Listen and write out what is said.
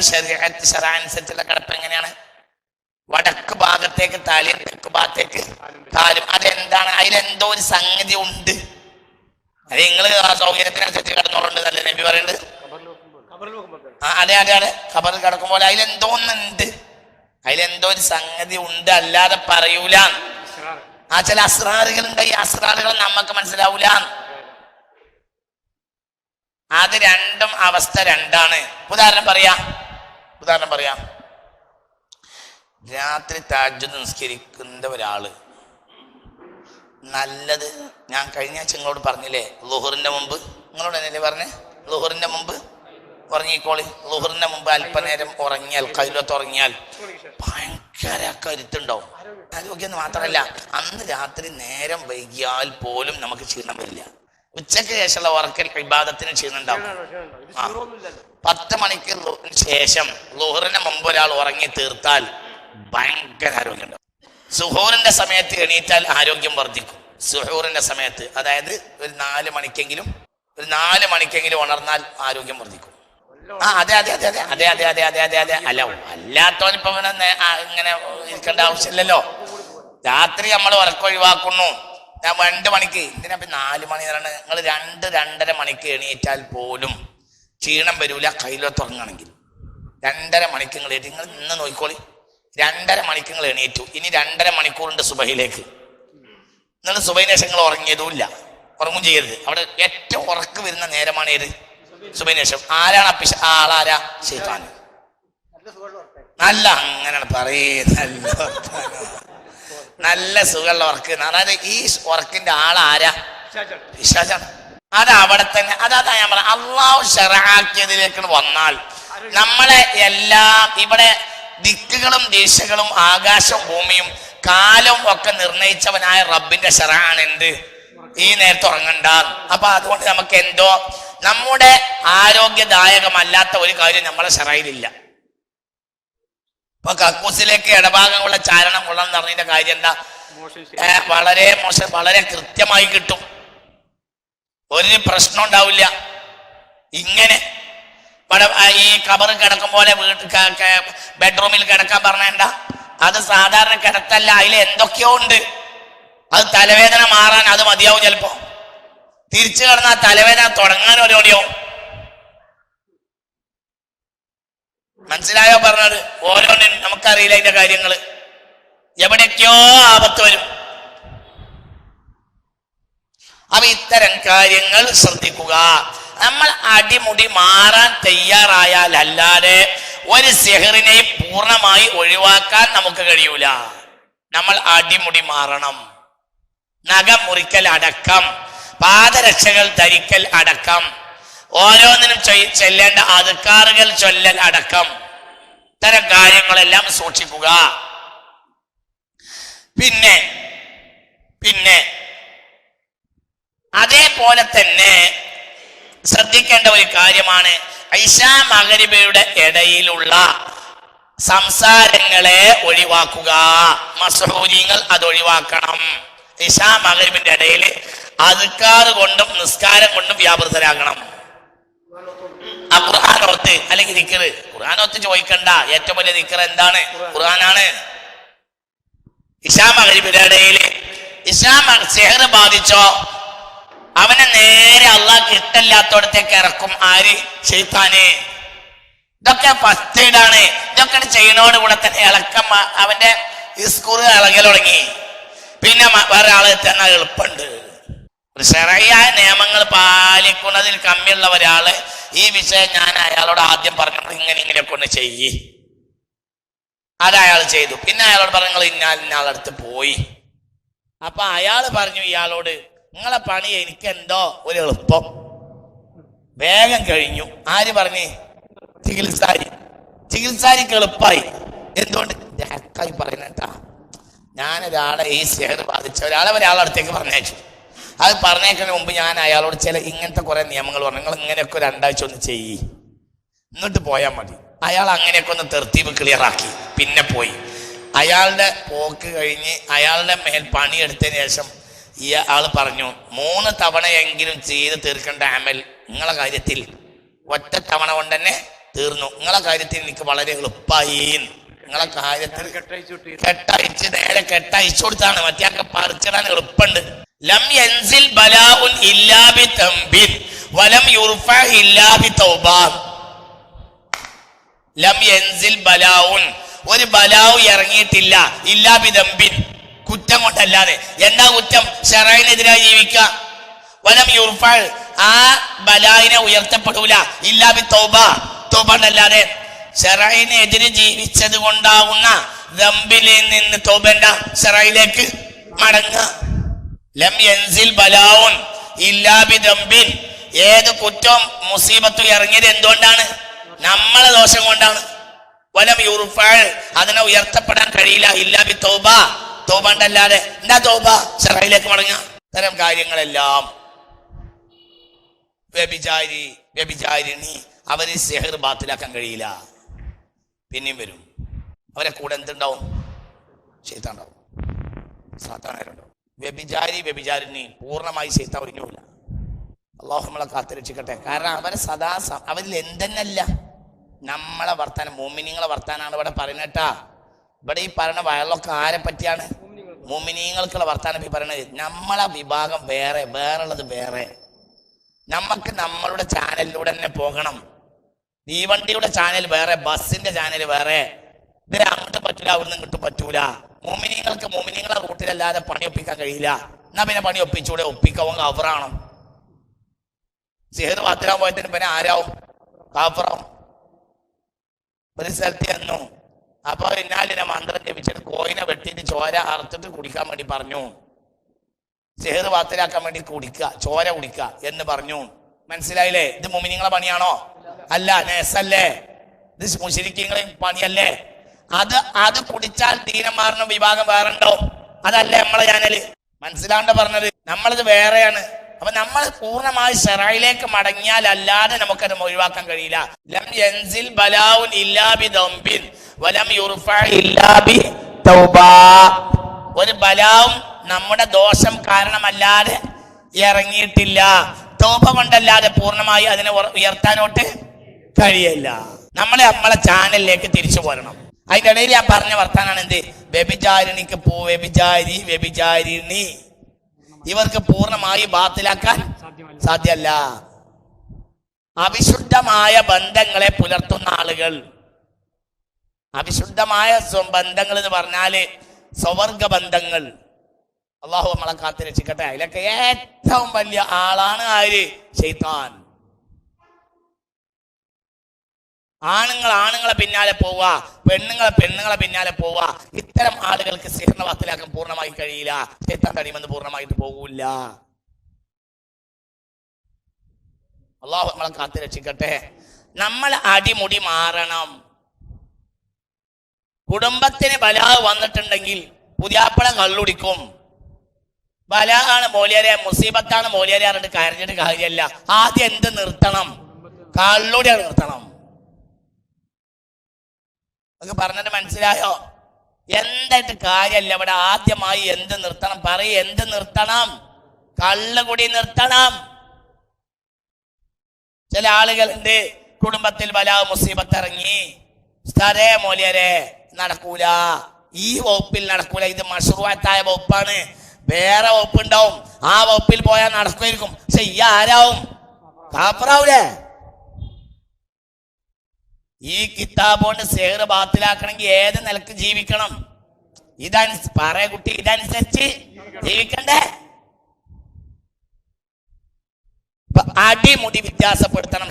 ശരീരത്ത് അനുസരിച്ചുള്ള കിടപ്പ് എങ്ങനെയാണ്? വടക്ക് ഭാഗത്തേക്ക് താലിയും തെക്ക് ഭാഗത്തേക്ക് താലും അതെന്താണ്? അതിലെന്തോ ഒരു സംഗതി ഉണ്ട്. അത് നിങ്ങൾ സൗകര്യത്തിനനുസരിച്ച് കിടന്നോളുണ്ട് നല്ല നബി പറയുന്നത് ആ അതെ അതെ അതെ. ഖബറിൽ കിടക്കുമ്പോൾ അതിലെന്തോ ഒന്നുണ്ട്. അതിലെന്തോ ഒരു സംഗതി ഉണ്ട്. അല്ലാതെ പറയൂല. ആ ചില അസ്രാറുകൾ ഉണ്ട് ഈ അസ്രാറുകൾ നമുക്ക് മനസ്സിലാവൂല. അത് രണ്ടും അവസ്ഥ രണ്ടാണ്. ഉദാഹരണം പറയാ. ഉദാഹരണം പറയാം. രാത്രി താജ് നിസ്കരിക്കുന്ന ഒരാൾ. നല്ലത് ഞാൻ കഴിഞ്ഞ ആഴ്ച നിങ്ങളോട് പറഞ്ഞില്ലേ ലുഹറിന്റെ മുമ്പ്? നിങ്ങളോട് എന്നല്ലേ പറഞ്ഞേ? ലുഹറിന്റെ മുമ്പ്? ഉറങ്ങിക്കോളി. ലുഹറിന്റെ മുമ്പ് അല്പനേരം ഉറങ്ങിയാൽ കൈലത്ത് ഉറങ്ങിയാൽ ഭയങ്കര കരുത്തുണ്ടാവും. ആരോഗ്യം മാത്രമല്ല അന്ന് രാത്രി നേരം വൈകിയാൽ പോലും നമുക്ക് ക്ഷീണം വരില്ല. ഉച്ചയ്ക്ക് ശേഷമുള്ള വർക്കിൽ വിവാദത്തിന് ചെയ്യുന്നുണ്ടാവും. പത്ത് മണിക്ക് ശേഷം ലുഹറിന് മുമ്പ് ഒരാൾ ഉറങ്ങി തീർത്താൽ ഭയങ്കര ആരോഗ്യം ഉണ്ടാവും. സുഹൂറിന്റെ സമയത്ത് എണീറ്റാൽ ആരോഗ്യം വർദ്ധിക്കും. സുഹൂറിന്റെ സമയത്ത് അതായത് ഒരു നാല് മണിക്കെങ്കിലും ഒരു നാല് മണിക്കെങ്കിലും ഉണർന്നാൽ ആരോഗ്യം വർദ്ധിക്കും. ആ അതെ അതെ അതെ അതെ അതെ അതെ അതെ അതെ അതെ അതെ അല്ല അല്ലാത്തവനിപ്പോ ഇങ്ങനെ ഇങ്ങനെ ഇരിക്കേണ്ട ആവശ്യമില്ലല്ലോ. രാത്രി നമ്മൾ ഉറക്കം ഒഴിവാക്കുന്നു ഞാൻ രണ്ട് മണിക്ക് എന്തിനാ നാല് മണി നിങ്ങൾ രണ്ട് രണ്ടര മണിക്ക് എണീറ്റാൽ പോലും ക്ഷീണം വരൂല കയ്യിലോ തുറങ്ങണമെങ്കിൽ രണ്ടര മണിക്ക് നിങ്ങൾ എണീറ്റ് നിങ്ങൾ ഇന്ന് നോക്കിക്കോളി. രണ്ടര മണിക്ക് നിങ്ങൾ എണീറ്റു. ഇനി രണ്ടര മണിക്കൂറുണ്ട് സുബയിലേക്ക് നിങ്ങൾ സുബൈന് ശേഷം നിങ്ങൾ ഉറങ്ങിയതുമില്ല. ഉറങ്ങും ചെയ്യരുത്. അവിടെ ഏറ്റവും ഉറക്ക് വരുന്ന നേരമാണ് ഏത്? സുബൈന് ആരാണ് അപ്പിശ ആളാരാ? ശൈത്താൻ നല്ല അങ്ങനെയാണ് പറയേ നല്ല. നല്ല സുഖമുള്ള വർക്ക് അതായത് ഈ വർക്കിന്റെ ആളാരാ പിശാചാണ്. അത് അവിടെ തന്നെ. അതാ ഞാൻ പറഞ്ഞ. അള്ളാഹു ഷെറാക്കിയതിലേക്ക് വന്നാൽ നമ്മളെ എല്ലാം ഇവിടെ ദിക്കുകളും ദിശകളും ആകാശവും ഭൂമിയും കാലവും ഒക്കെ നിർണയിച്ചവനായ റബ്ബിന്റെ ഷെറാണ് എന്ത്? ഈ നേരത്തെ ഉറങ്ങണ്ട. അപ്പൊ അതുകൊണ്ട് നമുക്ക് എന്തോ നമ്മുടെ ആരോഗ്യദായകമല്ലാത്ത ഒരു കാര്യം നമ്മളെ ഷെറയിലില്ല ഇപ്പൊ കക്കൂസിലേക്ക് ഇടഭാഗമുള്ള ചാരണം കൊള്ളാൻ പറഞ്ഞതിന്റെ കാര്യം എന്താ? വളരെ മോശം വളരെ കൃത്യമായി കിട്ടും. ഒരു പ്രശ്നം ഉണ്ടാവില്ല. ഇങ്ങനെ ഈ കബർ കിടക്കും പോലെ വീട്ട് ക- ക- ബെഡ്റൂമിൽ കിടക്കാൻ പറഞ്ഞേണ്ട അത് സാധാരണ കിടത്തല്ല അതിൽ എന്തൊക്കെയോ ഉണ്ട്. അത് തലവേദന മാറാൻ അത് മതിയാവും ചിലപ്പോ. തിരിച്ചു കിടന്ന തലവേദന തുടങ്ങാൻ ഒരോടിയോ മനസ്സിലായോ പറഞ്ഞത് ഓരോന്നിനും നമുക്കറിയില്ല അതിന്റെ കാര്യങ്ങൾ എവിടേക്കോ ആപത്ത് വരും. അപ്പൊ ഇത്തരം കാര്യങ്ങൾ ശ്രദ്ധിക്കുക. നമ്മൾ അടിമുടി മാറാൻ തയ്യാറായാൽ അല്ലാതെ ഒരു സെഹറിനെയും പൂർണമായി ഒഴിവാക്കാൻ നമുക്ക് കഴിയൂല. നമ്മൾ അടിമുടി മാറണം. നഖം മുറിക്കൽ അടക്കം. പാദരക്ഷകൾ ധരിക്കൽ അടക്കം. ഓരോന്നിനും ചെല്ലേണ്ട അതുക്കാറുകൾ ചൊല്ലൽ അടക്കം. ഇത്തരം കാര്യങ്ങളെല്ലാം സൂക്ഷിക്കുക. പിന്നെ പിന്നെ അതേപോലെ തന്നെ ശ്രദ്ധിക്കേണ്ട ഒരു കാര്യമാണ്. ഐഷാ മകരിബയുടെ ഇടയിലുള്ള സംസാരങ്ങളെ ഒഴിവാക്കുക. മസഹൂരിങ്ങൾ അത് ഒഴിവാക്കണം. ഇഷാ മകരിബിന്റെ ഇടയിൽ അതുക്കാറ് കൊണ്ടും നിസ്കാരം കൊണ്ടും വ്യാപൃതരാകണം. ആ ഖുർആാനോത്ത് അല്ലെങ്കിൽ ദിക്കറ് ഖുർആാനോത്ത് ചോദിക്കണ്ട. ഏറ്റവും വലിയ ദിക്കറ് എന്താണ്? ഖുർആനാണ്. ഇഷാ മകരിബിന്റെ ഇടയിൽ ഇസ്ലാം സെഹർ ബാധിച്ചോ? അവനെ നേരെ അള്ളാഹ് ഇഷ്ടമില്ലാത്തോടത്തേക്ക് ഇറക്കും. ആര്? ഷെയ്ത്താന് ഇതൊക്കെ ഫസ്റ്റ് എയ്ഡാണ് ഇതൊക്കെ ചെയ്യണോട് കൂടെ തന്നെ ഇളക്കം അവന്റെ സ്കൂറ് ഇളകൽ തുടങ്ങി. പിന്നെ വേറെ ആളെ തന്നെ എളുപ്പമുണ്ട്. ശരയായ നിയമങ്ങൾ പാലിക്കുന്നതിൽ കമ്മിയുള്ള ഒരാൾ ഈ വിഷയം ഞാൻ അയാളോട് ആദ്യം പറഞ്ഞു ഇങ്ങനെ ഇങ്ങനെയൊക്കെ ഒന്ന് ചെയ്യ്. അത് അയാൾ ചെയ്തു. പിന്നെ അയാളോട് പറഞ്ഞു നിങ്ങൾ ഇന്നാൾ ഇന്നാളടുത്ത് പോയി. അപ്പൊ അയാൾ പറഞ്ഞു ഇയാളോട് നിങ്ങളെ പണി എനിക്ക് എന്തോ ഒരു എളുപ്പം. വേഗം കഴിഞ്ഞു. ആര് പറഞ്ഞു? ചികിത്സാരി. ചികിത്സാരിക്ക് എളുപ്പമായി എന്തുകൊണ്ട്? ഹക്കായി പറയുന്നേട്ടാ ഞാൻ ഒരാളെ ഈ സെഹർ ബാധിച്ച ഒരാളെ ഒരാളടുത്തേക്ക് പറഞ്ഞയച്ചു. അത് പറഞ്ഞേക്കുന്നതിന് മുമ്പ് ഞാൻ അയാളോട് ചില ഇങ്ങനത്തെ കുറെ നിയമങ്ങൾ പറഞ്ഞു. നിങ്ങൾ ഇങ്ങനെയൊക്കെ രണ്ടാഴ്ച ഒന്ന് ചെയ്യ്. എന്നിട്ട് പോയാൽ മതി. അയാൾ അങ്ങനെയൊക്കെ ഒന്ന് തെർത്തീവ് ക്ലിയർ ആക്കി. പിന്നെ പോയി. അയാളുടെ പോക്ക് കഴിഞ്ഞ് അയാളുടെ മേൽ പണിയെടുത്തതിന് ശേഷം ഈ ആൾ പറഞ്ഞു മൂന്ന് തവണയെങ്കിലും ചെയ്ത് തീർക്കേണ്ട അമൽ നിങ്ങളെ കാര്യത്തിൽ ഒറ്റ തവണ കൊണ്ട് തന്നെ തീർന്നു. നിങ്ങളെ കാര്യത്തിൽ എനിക്ക് വളരെ എളുപ്പമായി നിങ്ങളെ കാര്യത്തിൽ കെട്ടയച്ച് നേരെ കെട്ടയച്ചു കൊടുത്താണ്. മറ്റേ പറിച്ചിടാൻ എളുപ്പമുണ്ട്. ലം യൻസിൽ ബലാഉൻ ഇല്ലാ ബി തംബിൻ വലം യുർഫ ഇല്ലാ ബി തൗബ ലം യൻസിൽ ബലാഉൻ. ഒരു ബലാവു ഇറങ്ങിയിട്ടില്ല. ഇല്ലാ ബി തംബിൻ കുറ്റം കൊണ്ടല്ലാതെ. എന്താ കുറ്റം? ഷെറൈനെതിരായി ജീവിക്കുക. വലം യുർഫ. ആ ബലായിനെ ഉയർത്തപ്പെടൂല. ഇല്ലാ ബി തൗബ തൗബ കൊണ്ടല്ലാതെ. ഷെറൈനെതിരെ ജീവിച്ചത് കൊണ്ടാവുന്ന ദമ്പിലിൽ നിന്ന് തൗബണ്ട ഷെറയിലേക്ക് മടങ്ങുക. ഏത് കുറ്റവും മുസീബത്തും ഇറങ്ങിയത് എന്തുകൊണ്ടാണ്? നമ്മളെ ദോഷം കൊണ്ടാണ്. വലം യൂറുഫാൾ അതിനെ ഉയർത്തപ്പെടാൻ കഴിയില്ല. ഇല്ലാബി തോബ. തോബണ്ടല്ലാതെ എന്താ തോബ? ചെറയിലേക്ക് മടങ്ങുക. ഇത്തരം കാര്യങ്ങളെല്ലാം വ്യഭിചാരി വ്യഭിചാരിണി അവർ സെഹർ ബാത്തിലാക്കാൻ കഴിയില്ല. പിന്നെയും വരും. അവരെ കൂടെ എന്തുണ്ടാവും? ചെയ്താണ്ടാവും സാത്താനായിട്ടുണ്ടാവും വ്യഭിചാരി വ്യഭിചാരിനി പൂർണമായി ചെയ്ത ഒഴിഞ്ഞൂല അള്ളാഹു നമ്മളെ കാത്തിരക്ഷിക്കട്ടെ കാരണം അവരെ സദാ അവരിൽ എന്തെന്നല്ല. നമ്മളെ വർത്താനം മോമിനിങ്ങളെ വർത്താനാണ് ഇവിടെ പറയുന്നേട്ടാ ഇവിടെ ഈ പറയുന്ന വയലൊക്കെ ആരെ പറ്റിയാണ്? മോമിനിങ്ങൾക്കുള്ള വർത്താനം ഈ പറയണത് നമ്മളെ വിഭാഗം വേറെ വേറെ ഉള്ളത് വേറെ. നമുക്ക് നമ്മളുടെ ചാനലിലൂടെ തന്നെ പോകണം. തീവണ്ടിയുടെ ചാനൽ വേറെ ബസ്സിന്റെ ചാനൽ വേറെ. ഇതിന് അങ്ങോട്ട് പറ്റൂല അവിടുന്ന് ഇങ്ങോട്ട് പറ്റൂല. മോമിനിങ്ങൾക്ക് മോമിനിങ്ങളെ റൂട്ടിലല്ലാതെ പണി ഒപ്പിക്കാൻ കഴിയില്ല. എന്നാ പിന്നെ പണി ഒപ്പിച്ചൂടെ? ഒപ്പിക്കവൻ കവറാണോ സിഹർ പത്തിരാൻ പോയതിന് പിന്നെ ആരാവും? കാഫറാവും. ഒരു സ്ഥലത്ത് ചെന്നു. അപ്പൊ ഇന്നാലിനെ മന്ത്രം ജപിച്ചിട്ട് കോയിനെ വെട്ടിയിട്ട് ചോര അറുത്തിട്ട് കുടിക്കാൻ വേണ്ടി പറഞ്ഞു. സിഹദ് വാത്തിലാക്കാൻ വേണ്ടി കുടിക്കുക ചോര കുടിക്കുക എന്ന് പറഞ്ഞു. മനസ്സിലായില്ലേ? ഇത് മുമിനിങ്ങളെ പണിയാണോ? അല്ല നേസല്ലേ? ഇത് മുശരിക്കങ്ങളെ പണിയല്ലേ? അത് അത് കുടിച്ചാൽ തീരെ മാറുന്ന വിഭാഗം വേറെ ഉണ്ടോ അതല്ലേ നമ്മളെ ചാനൽ മനസ്സിലാണ്ട് പറഞ്ഞത്. നമ്മളത് വേറെയാണ്. അപ്പൊ നമ്മൾ പൂർണമായി ഷെറായിലേക്ക് മടങ്ങിയാൽ അല്ലാതെ നമുക്കത് ഒഴിവാക്കാൻ കഴിയില്ല. ലം യൻസിൽ ദംബിൻ വലം തൗബ. ഒരു ബലാവും നമ്മുടെ ദോഷം കാരണമല്ലാതെ ഇറങ്ങിയിട്ടില്ല. തോപ കൊണ്ടല്ലാതെ പൂർണമായി അതിനെ ഉയർത്താനോട്ട് കഴിയില്ല. നമ്മളെ നമ്മളെ ചാനലിലേക്ക് തിരിച്ചു പോരണം. അതിന്റെ ഇടയിൽ ഞാൻ പറഞ്ഞ വർത്താനാണ് എന്ത്? വ്യഭിചാരിണിക്ക് പോ വ്യഭിചാരി വ്യഭിചാരിണി. ഇവർക്ക് പൂർണമായി ബാത്തിലാക്കാൻ സാധ്യമല്ല. അവിശുദ്ധമായ ബന്ധങ്ങളെ പുലർത്തുന്ന ആളുകൾ. അവിശുദ്ധമായ ബന്ധങ്ങൾ എന്ന് പറഞ്ഞാൽ സ്വവർഗ ബന്ധങ്ങൾ. അള്ളാഹു നമ്മളെ കാത്തിരക്ഷിക്കട്ടെ അതിലൊക്കെ ഏറ്റവും വലിയ ആളാണ് ആര്? ശൈത്താൻ. ആണുങ്ങൾ ആണുങ്ങളെ പിന്നാലെ പോവുക പെണ്ണുങ്ങളെ പെണ്ണുങ്ങളെ പിന്നാലെ പോവുക. ഇത്തരം ആളുകൾക്ക് സിഹറിനെ വാക്കിലാക്കാൻ പൂർണമായി കഴിയില്ല. ചേത്താൻ തടിയുമെന്ന് പൂർണമായിട്ട് പോകൂല അള്ളാഹു നമ്മളെ കാത്തു രക്ഷിക്കട്ടെ. നമ്മൾ അടിമുടി മാറണം. കുടുംബത്തിന് ബലാവ് വന്നിട്ടുണ്ടെങ്കിൽ പുതിയാപ്പള കള്ളുടിക്കും. ബലാഹാണ് മോലിയാരെ മുസീബത്താണ് മോലിയാരെ പറഞ്ഞിട്ട് കരഞ്ഞിട്ട് കാര്യമല്ല. ആദ്യം എന്ത് നിർത്തണം? കള്ളുടി നിർത്തണം. ഒക്കെ പറഞ്ഞിട്ട് മനസ്സിലായോ? എന്തായിട്ട് കാര്യമല്ല ഇവിടെ ആദ്യമായി എന്ത് നിർത്തണം? പറയും എന്ത് നിർത്തണം? കള്ളുകുടി നിർത്തണം. ചില ആളുകളുണ്ട് കുടുംബത്തിൽ വല മുസീബത്ത് ഇറങ്ങി സ്ഥലേ മോലിയരെ നടക്കൂല. ഈ വകുപ്പിൽ നടക്കൂല. ഇത് മഷറൂത്തായ വകുപ്പാണ്. വേറെ വകുപ്പ് ഉണ്ടാവും ആ വകുപ്പിൽ പോയാൽ നടക്കുമായിരിക്കും. പക്ഷെ ഈ ആരാവും? കാപ്പറാവൂലേ ഈ കിതാബ് കൊണ്ട് സേറ് ബാത്തിലാക്കണമെങ്കിൽ ഏത് നിലയ്ക്ക് ജീവിക്കണം? ഇതനുസ പറയ കുട്ടി ഇതനുസരിച്ച് ജീവിക്കണ്ടേ? അടിമുടി വ്യത്യാസപ്പെടുത്തണം.